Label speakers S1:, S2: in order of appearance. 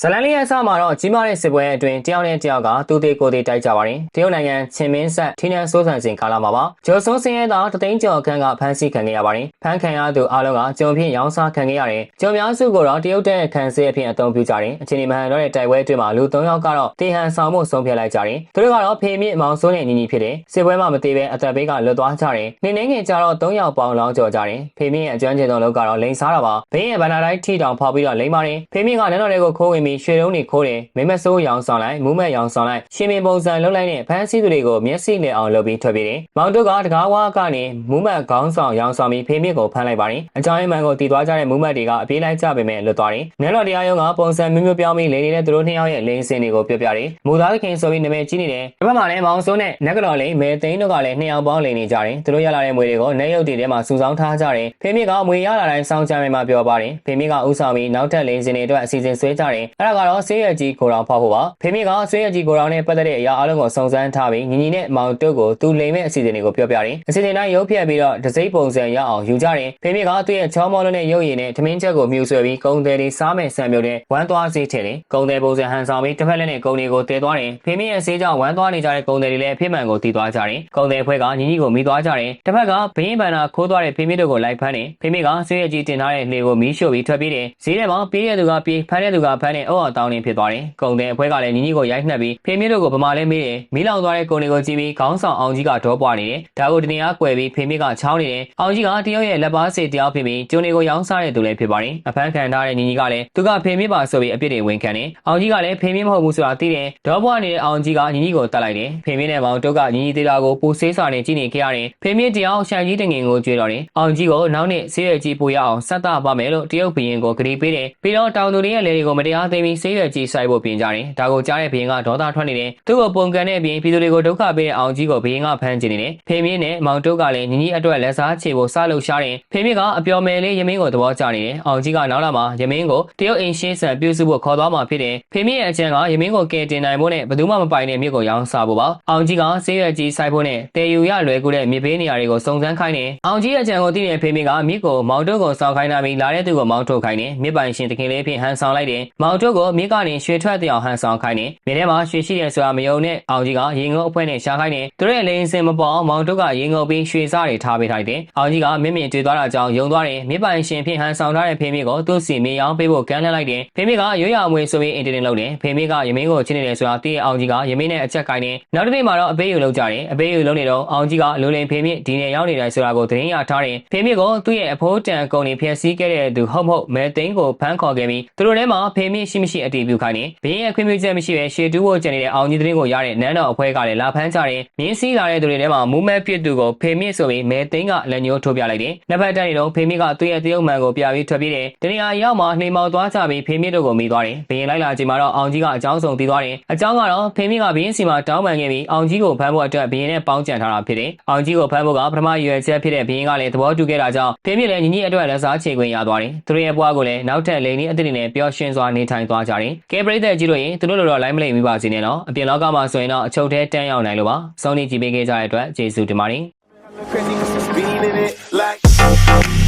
S1: ဇလန်လေးရဲ့အစမှာတော့ကြီးမားတဲ့စစ်ပွဲအတွင်းတယောက်နဲ့တယောက်ကသူသေးကိုယ်သေးတိုက်ကြပါတယ်။တရုတ်နိုင်ငံချင်းမင်းဆက်ထင်းနန်းစိုးစံစင်ကာလာမှာပါ။ဂျိုဆွန်စင်ရဲ့သားတသိန်းကျော်ခန့်ကဖမ်းဆီးခံခဲ့ရပါတယ်။ဖမ်းခံရသူအလုံးကဂျုံဖြင့်ရောင်းစားခံခဲ့ရတယ်။ဂျုံများစုကိုတော့တရုတ်တဲ့ခံစစ်အဖြစ်အသုံးပြုကြတယ်။အချင်းဒီမဟန်တော့တဲ့တိုက်ပွဲအတွင်းမှာလူ၃ယောက်ကတော့တေဟန်ဆောင်မှုဆုံးဖြတ်လိုက်ကြတယ်။သူတို့ကတော့ဖေမြင့်မောင်စိုးနဲ့ညီညီဖြစ်တယ်။စစ်ပွဲမှာမသေးဘဲအသက်ဘေးကလွတ်သွားကြတယ်။နေနေငယ်ကြတော့၃ယောက်ပေါင်းလောင်းကြော်ကြတယ်။ဖေမြင့်ရဲ့အကျွမ်းကျင်ဆုံးလုပ်ကတော့လိန်စားတာပါ။ဘင်းရဲ့ဗန္နာတိုင်းထီတောင်ဖောက်ပြီးတော့လိန်ပါတယ်။ဖေမြင့်ကနန်းတော်တွေကိုခိုးဝင်ပြီးရွှေတုံးတွေခိုးတယ်မိမဆိုးရောင်ဆောင်လိုက်မူးမက်ရောင်ဆောင်လိုက်ရှင်မင်ပုံစံလှုပ်လိုက်နဲ့ဖမ်းဆီးသူတွေကိုမျက်စိနဲ့အောင်လုပ်ပြီးထွက်ပြေးတယ်။မောင်တို့ကတကားဝါကနေမူးမက်ခေါင်းဆောင်ရောင်ဆောင်ပြီးဖေမြင့်ကိုဖမ်းလိုက်ပါတယ်။အကြောင်းရင်းမှန်ကိုတည်သွားကြတဲ့မူးမက်တွေကအပြေးလိုက်ကြပေမဲ့လွတ်သွားတယ်။နန်းတော်တရားရုံးကပုံစံမျိုးမျိုးပြောင်းပြီးလေနေတဲ့သူတို့နှစ်ယောက်ရဲ့လိန်စင်တွေကိုပြောပြတယ်။မူသားသခင်ဆိုပြီးနာမည်ကြီးနေတယ်။ဒီဘက်မှာလည်းမောင်စိုးနဲ့နက်ကတော်လေးမဲသိန်းတို့ကလည်းနှစ်ယောက်ပေါင်းလိန်နေကြတယ်။သူတို့ရလာတဲ့မွေတွေကိုနေရုပ်တွေထဲမှာစုဆောင်းထားကြတယ်။ဖေမြင့်ကမွေရလာတိုင်းစောင်းချမ်းမှာပြောပါတယ်။ဖေမြင့်ကဥဆောင်ပြီးနောက်ထပ်လိန်စင်တွေအတွက်အစီအစဉ်ဆွဲကြတယ်။အဲ့ဒါကတော့ဆေးရကြီးကိုတော်ဖောက်ဖို့ပါ။ဖေမြင့်ကဆွေးရကြီးကိုတော်နဲ့ပတ်သက်တဲ့အရာအလုံးကိုစုံစမ်းထားပြီးညီညီနဲ့မောင်တို့ကိုသူလိန်မဲ့အစီအစဉ်တွေကိုပြောပြတယ်။အစီအစဉ်တိုင်းရုပ်ဖြတ်ပြီးတော့ဒစိမ့်ပုံစံရအောင်ယူကြတယ်။ဖေမြင့်ကသူ့ရဲ့ချောမောလုံးနဲ့ရုပ်ရည်နဲ့ထမင်းချက်ကိုမြူဆွဲပြီးကုံတယ်လေးစားမဲ့ဆံမျိုးနဲ့ဝမ်းသွားစေးထည့်တယ်။ကုံတယ်ပုံစံဟန်ဆောင်ပြီးတစ်ဖက်လက်နဲ့ကုံတွေကိုတည်သွားတယ်။ဖေမြင့်ရဲ့ဆေးကြောင့်ဝမ်းသွားနေကြတဲ့ကုံတယ်တွေလည်းအဖြစ်မှန်ကိုတည်သွားကြတယ်။ကုံတယ်ဖွဲကညီညီကိုမိသွားကြတယ်။တစ်ဖက်ကဘင်းဘန်နာခိုးသွားတဲ့ဖေမြင့်တို့ကိုလိုက်ဖမ်းတယ်။ဖေမြင့်ကဆွေးရကြီးတင်ထားတဲ့လှေကိုမီးရှို့ပြီးထွက်ပြေးတယ်။ဈေးထဲမှာပြေးတဲ့သူကပြေးဖမ်းတဲ့သူကဖမ်းတဲ့အုပ်အောင်တောင်းနေဖြစ်သွားတယ်။ကုံတယ်ဖွဲကလည်းညီညီကိုရိုက်နှက်ပြီးဖေမြင့်တို့ကိုဗမာလဲမေးတယ်။မီးလောင်သွားတဲ့ကုံတွေကိုကြည့်ပြီးခေါင်းဆောင်အောင်ကြီးကဒေါပွားနေတယ်။ဒါကိုတနေအားကွယ်ပြီးဖေမြင့်ကချောင်းနေတယ်။အောင်ကြီးကတယောက်ရဲ့လက်ပါစေတယောက်ဖြစ်ပြီးကျုံတွေကိုရောင်းစားတဲ့သူလည်းဖြစ်ပါတယ်။အဖမ်းခံထားတဲ့ညီညီကလည်းသူကဖေမြင့်ပါဆိုပြီးအပြစ်တွေဝန်ခံတယ်။အောင်ကြီးကလည်းဖေမြင့်မဟုတ်ဘူးဆိုတာသိတယ်။ဒေါပွားနေတဲ့အောင်ကြီးကညီညီကိုတတ်လိုက်တယ်။ဖေမြင့်နဲ့မောင်တို့ကညီညီသေးတာကိုပူဆေးစာနဲ့ကြည့်နေခဲ့ရတယ်။ဖေမြင့်တရားရှန်ကြီးတငင်ကိုကြွေးတော့တယ်။အောင်ကြီးကိုနောက်နေ့ဆေးရွက်ကြီးပူရအောင်ဆက်တာပါမယ်လို့တရုတ်ဘရင်ကိုဂရီပေးတယ်။ပြီးတော့တောင်သူတွေရဲ့လေတွေကိုမတရားသိမ်းပြီးဆေးရွက်ကြီးစိုက်ဖို့ပြင်ကြတယ်။ဒါကိုကြားတဲ့ဘရင်ကဒေါသထွက်နေတယ်။သူ့ကိုပုံကန်တဲ့အပြင်ပြည်သူတွေကိုဒုက္ခပေးတဲ့အောင်ကြီးကိုဘရင်ကဖမ်းချင်နေတယ်။ဖေမြင့်နဲ့မောင်တို့ကလည်းညီညီအတွက်လက်စားချေဖို့စလှုပ်ရှားတယ်။ဖေမြင့်ကအပျော်မယ်လေးယမင်းကိုသဘောကျနေတယ်။အောင်ကြီးကနောက်လာမှာယမင်းကိုတရုတ်အိမ်ရှင်းဆန်ပြုစုဖို့ခေါ်သွားမှာဖြစ်တယ်။ဖေမြင့်ရဲ့အကြံကယမင်းကိုကယ်တင်နိုင်ဖို့နဲ့ဘယ်သူမှမပိုင်တဲ့မြစ်ကိုရောင်းစားဖို့ပါ။အောင်ကြီးကဆေးရွက်ကြီးစိုက်ဖို့နဲ့တေယူရလွယ်ကူတဲ့မြစ်ဘေးနေရာတွေကိုစုံစမ်းခိုင်းတယ်။အောင်ကြီးရဲ့အကြံကိုသိတဲ့ဖေမြင့်ကမြစ်ကိုမောင်တို့ကိုစောင့်ခိုင်းတာပြီးလာတဲ့သူကိုမောင်းထုတ်ခိုင်းတယ်။မြစ်ပိုင်ရှင်တခင်လေးဖြင့်ဟန်ဆောင်လိုက်တယ်။မောင်တို့ကိုမြစ်ကနေရွှေထွက်တဲ့အောင်ဟန်ဆောင်ခိုင်းတယ်။မြစ်ထဲမှာရွှေရှိတယ်ဆိုတာမယုံနဲ့အောင်ကြီးကရေငုံအဖွဲနဲ့ရှာခိုင်းတယ်။သူတို့ရဲ့လိန်စင်မပေါ်အောင်မောင်တို့ကရေငုံပြီးရွှေစားတွေထားပေးထားတယ်။အောင်ကြီးကမြင့်မြင့်တွေ့သွားတာကြောင့်ယုံသွားတယ်။မြစ်ပိုင်ရှင်ဖြင့်ဟန်ဆောင်ထားတဲ့ဖေမြင့်ကိုသူ့စီမြေရောင်းပေးဖို့ကမ်းလှမ်းလိုက်တယ်။ဖေမြင့်ကရွရအမွေဆိုပြီးအင်တာနက်လုပ်တယ်။ဖေမြင့်ကယမင်းကိုချင်းနေတယ်ဆိုတာသိတဲ့အောင်ကြီးကယမင်းနဲ့အချက်ကိုင်းတယ်။နောက်တစ်နေ့မှာတော့အပေးယူလုပ်ကြတယ်။အပေးယူလုပ်နေတော့အောင်ကြီးကလူလိန်ဖေမြင့်ဒီနေ့ရောက်နေတယ်ဆိုတာကိုသတင်းရထားတယ်။ဖေမြင့်ကိုသူ့ရဲ့အဖိုးတန်ကုန်နေဖျက်ဆီးခဲ့တဲ့သူဟုတ်မဟုတ်မဲသိန်းကိုဖမ်းခေါ်ခဲ့ပြီးသူတို့ထဲမှာဖေမြင့်ရှိမရှိအတည်ပြုခိုင်းတယ်။ဘင်းရဲ့ခွင့်ပြုချက်မရှိဘဲရှေတူးဖို့ကြံနေတဲ့အောင်ကြီးသတင်းကိုရတဲ့နန်းတော်အဖွဲ့ကလည်းလာဖမ်းကြတယ်။မြင်းစည်းလာတဲ့သူတွေထဲမှာမူးမဲပြစ်သူကိုဖေမြင့်ဆိုပြီးမဲသိန်းကလက်ညှိုးထိုးပြလိုက်တယ်။နှစ်ဖက်တိုက်နေတော့ဖေမြင့်ကသူ့ရဲ့တရုတ်မှန်ကိုပြပြီးထွက်ပြေးတယ်။တနေရာရောက်မှနှိမ်မောက်သွားကြပြီးဖေမြင့်တို့ကိုမိသွားတယ်။ဘင်းလိုက်လာချိန်မှာတော့အောင်ကြီးကအကြောင်းစုံသိသွားတယ်။အကြောင်းကတော့ဖေမြင့်ကဘင်းစီမှာတောင်းပန်ခဲ့ပြီးအောင်ကြီးကိုဖမ်းဖို့အတွက်ဘင်းနဲ့ပေါင်းကြံထားတာဖြစ်တယ်။အောင်ကြီးကိုဖမ်းဖို့ကပထမရွယ်ချက်ဖြစ်တဲ့ဘင်းကလည်းသဘောတူခဲ့တာကြောင့်ဖေမြင့်လည်းညီညီအတွက်လက်စားချေခွင့်ရသွားတယ်။သူတို့ရဲ့ဘဝကိုလည်းနောက်ထပ်လိန်လေးအသစ်တွေနဲ့ပျော်ရွှင်စွာနေထိုင်သွားကြတယ်။ကဲပရိသတ်ကြီးတို့ရင်သူတို့လိုတော့လိုက်မလိမ့်မိပါစေနဲ့နော်။အပြင်လောကမှာဆိုရင်တော့အချုပ်ထဲတန်းရောက်နိုင်လို့ပါ။စောင်းနေကြည့်ပေးခဲ့ကြတဲ့အတွက်ကျေးဇူးတင်ပါတယ်။